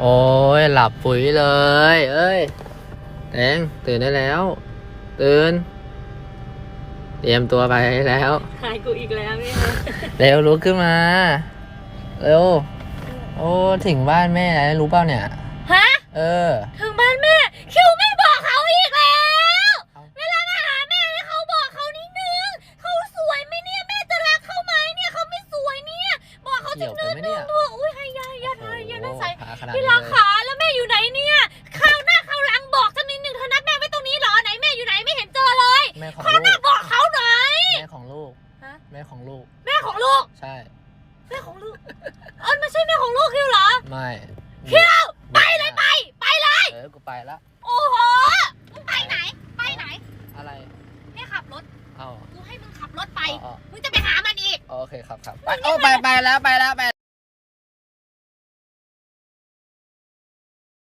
โอ้ยหลับปุ๋ยเลย เอ้ยแตงตื่นได้แล้ว ตื่น เตรียมตัวไปแล้ว หายกูอีกแล้วเนี่ยเร็วลุกขึ้นมา เร็ว โอ้ถึงบ้านแม่แล้วรู้เปล่าเนี่ย ฮะ เออ ถึงบ้านแม่ คิวไม่บอกเขาอีกแล้วเอ้าเวลามาหาแม่ให้เขาบอกเขานิดนึงเขาสวยไหมเนี่ยแม่จะรักเขาไหมเนี่ยเขาไม่สวยเนี่ย บอกเขาเกี่จะยวไปนิดไหมนึเนี่งยดูอุ้ยให้ย ม่ของข้าวหลูน้ากบอกเขาหน่อย แม่ของลูกฮะ แม่ของลูก แม่ของลูก ใช่ แม่ของลูกเออไม่ใช่แม่ของลูกคิวเหรอ ไม่คิวไปเลยไป ไปเลย เออ กูไปละโอ้โหมึงไปไหน ไปไหน อะไรแม่ขับรถ เอากูให้มึงขับรถไปอ๋อมึงจะไปหามันอีกอ๋อโอเคครับครับไปโอ้ไปไปแล้วไปแล้วไป